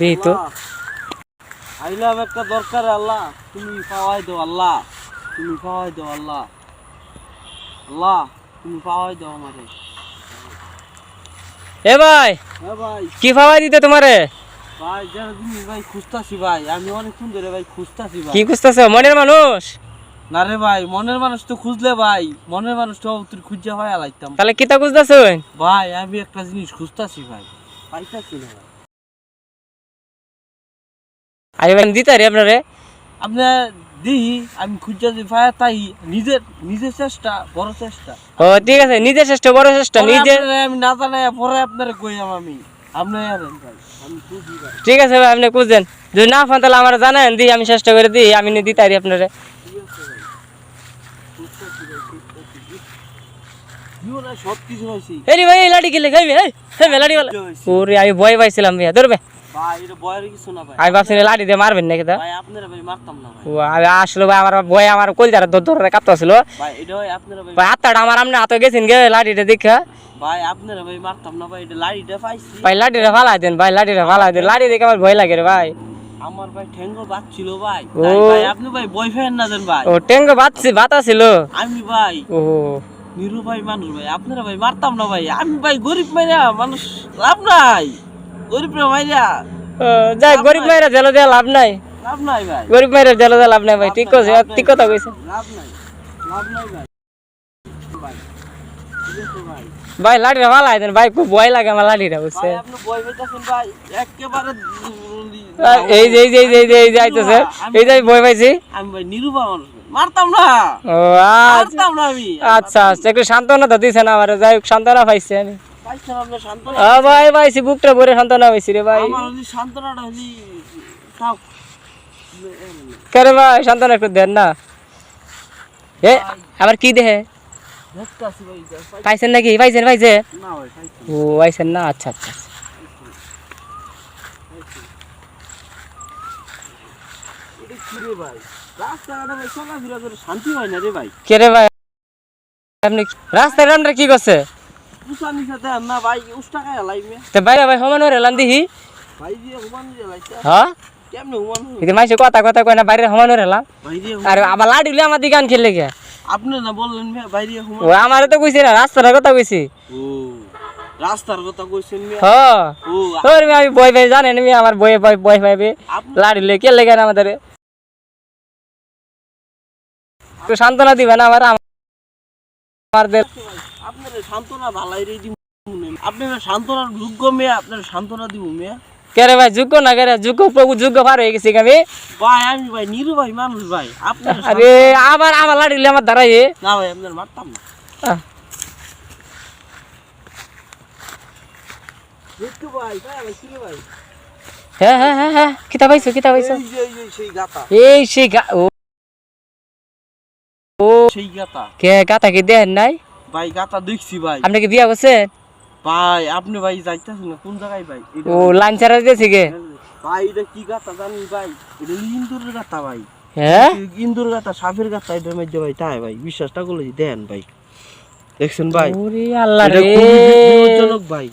দেই তো। আইলাম একটা দরকার আল্লাহ। তুমি পাওয়াই দাও আল্লাহ। তুমি পাওয়াই দাও আল্লাহ। আল্লাহ তুমি পাওয়াই দাও আমারে। এ ভাই হ্যাঁ ভাই। কি খাওয়াই দিতে তোমারে? ভাই জিনিস ভাই খুঁজতাছি ভাই। আমি অনেকক্ষণ ধরে ভাই খুঁজতাছি ভাই। কি খুঁজতেছ? মনের মানুষ? না রে ভাই মনের মানুষ তো খুঁজলে ভাই মনের মানুষ তো তুই খুঁজে হয় আলাইতাম তাহলে কিতা খুঁজতেছ? ভাই আমি একটা জিনিস খুঁজতাছি ভাই। পাইতাছি না ভাই। আরে ভাই দিতে রে আপনারে? আপনার দিই আমি খুঁজে দিই ভাই তাই নিজের নিজের চেষ্টা বড় চেষ্টা। ও ঠিক আছে নিজের চেষ্টা বড় চেষ্টা নিজে আমি না জানাই পরে আপনারে কইয়াম আমি। আপনি ঠিক আছে ভাই আপনি খুঁজছেন যদি না পান তাহলে আমার জানেন দিই আমি চেষ্টা করে দিই আমি নিয়ে দিতে পারি আপনারে। সব কিছু হয়েছি এই ভাই লাড়ি গেলে খাইবি ওরে আমি ভয় পাইছিলাম ভাইয়া ধরবে। আমি ভাবছি লাঠি দিয়ে মারবেন নাকি তা? ভাই আসলে ভাই আমার ভয় আমার ধরে কাঁপতেছিল। ভাই আপনারা ভাই ভাই আত্মাটা আমার আমনে হাতে গেছেন গে লাঠিটা দেখা। ভাই আপনারা ভাই মারতাম না ভাই এটা লাড়িটা পাইছি। ভাই লাঠিটা ফালাই দেন ভাই লাঠিটা ফালাই দেন। লাঠি দেখে আমার ভয় লাগে রে ভাই। আমার ভাই ঠেঙ্গো বাচ্ছিল ভাই। ভাই আপনি ভাই বয়ফ্রেন্ড না দেন ভাই। ও টেঙ্গ বাতছি বাতা ছিল আমি ভাই ও। নিরু ভাই মানুষ ভাই আপনারা ভাই মারতাম না ভাই। আমি ভাই গরিব মাইরা মানুষ লাভ নাই। গরিব মাইরা যাই গরিব জেলে দেওয়া লাভ নাই। লাভ নাই ভাই। গরিব মায়েরা জেলে দেওয়া লাভ নাই ভাই ঠিক আছে ঠিক কথা কইছে। লাভ নাই। লাভ নাই ভাই। লাঠিটা দেন ভাই খুব ভয় লাগে আমার লাঠিটা বুঝছে এই যে এই যে এই যে এই যে আইতেছে এই যে ভয় পাইছি। আমি ভাই নিরুপা মানুষ মারতাম না। ও আচ্ছা। আচ্ছা আচ্ছা একটু সান্ত্বনা তো দিছে না আমার যাই হোক সান্ত্বনা পাইছে আমি। আপনার ভাই পাইছি বুকটা ভরে সান্ত্বনা পাইছি রে ভাই। সান্ত্বনাটা হলি ভাই সান্ত্বনা একটু দেন না। এ আবার কি দেহে? ভাই পাইছেন নাকি? পাইছেন পাইছে? ভাই ও পাইছেন না? আচ্ছা আচ্ছা ভাই? ভাই ভাই। ভাই আপনি রাস্তায় রান্না কি করছে? তো বাইরে হ্যাঁ হয়? কথা কথা কয় না বাইরে সমান হরে লাম ভাই দিয়ে আর আবার লাডিলে আমার দিকে আন খেললে গে আপনি না বললেন ভাই ভাই ও আমারে তো কইছি না রাস্তার কথা কইছি। ও রাস্তার কথা কইছেন মিয়া? হ ও তোর আমি বই ভাই জানেন আমি আমার বই বই বই পাইবে। আপনি লাডিলে কে লেগে না আমাদের? একটু সান্ত্বনা দিবেন আমার আমাদের আপনার সান্ত্বনা ভালাই রে দিব আপনার সান্ত্বনার যোগ্য মেয়ে আপনার সান্ত্বনা দিব মেয়ে। কে রে ভাই যোগ্য না যোগ্য প্রভু যোগ্য পার হয়ে গেছি আমি। ভাই আমি ভাই নিরু ভাই মানুষ ভাই। আপনার আরে আবার আমার লাডিলে আমার দাঁড়াই না ভাই আপনার মারতাম না। দেখতে ভাই ভাই ভাই কি রে হ্যাঁ হ্যাঁ হ্যাঁ হ্যাঁ কিতা পাইছো কিতা পাইছো? এই সেই গা ও ও। সেই গাতা। কে গাতা কি দেন নাই? ভাই গাতা দেখছি ভাই। আপনি কি বিয়া করছে ভাই আপনি ভাই যাইতেছেন না কোন জায়গায় ভাই? ও লাইন ছাড়া দিয়েছি গে ভাই এটা কি গাতা জানি ভাই? এটা ইন্দুরের গাতা ভাই। হ্যাঁ? ইন্দুর গাতা সাপের গাতা এটার মধ্যে ভাই তাই ভাই বিশ্বাসটা করলে দেন ভাই। দেখছেন ভাই? ওরে আল্লাহ রে। ভাই।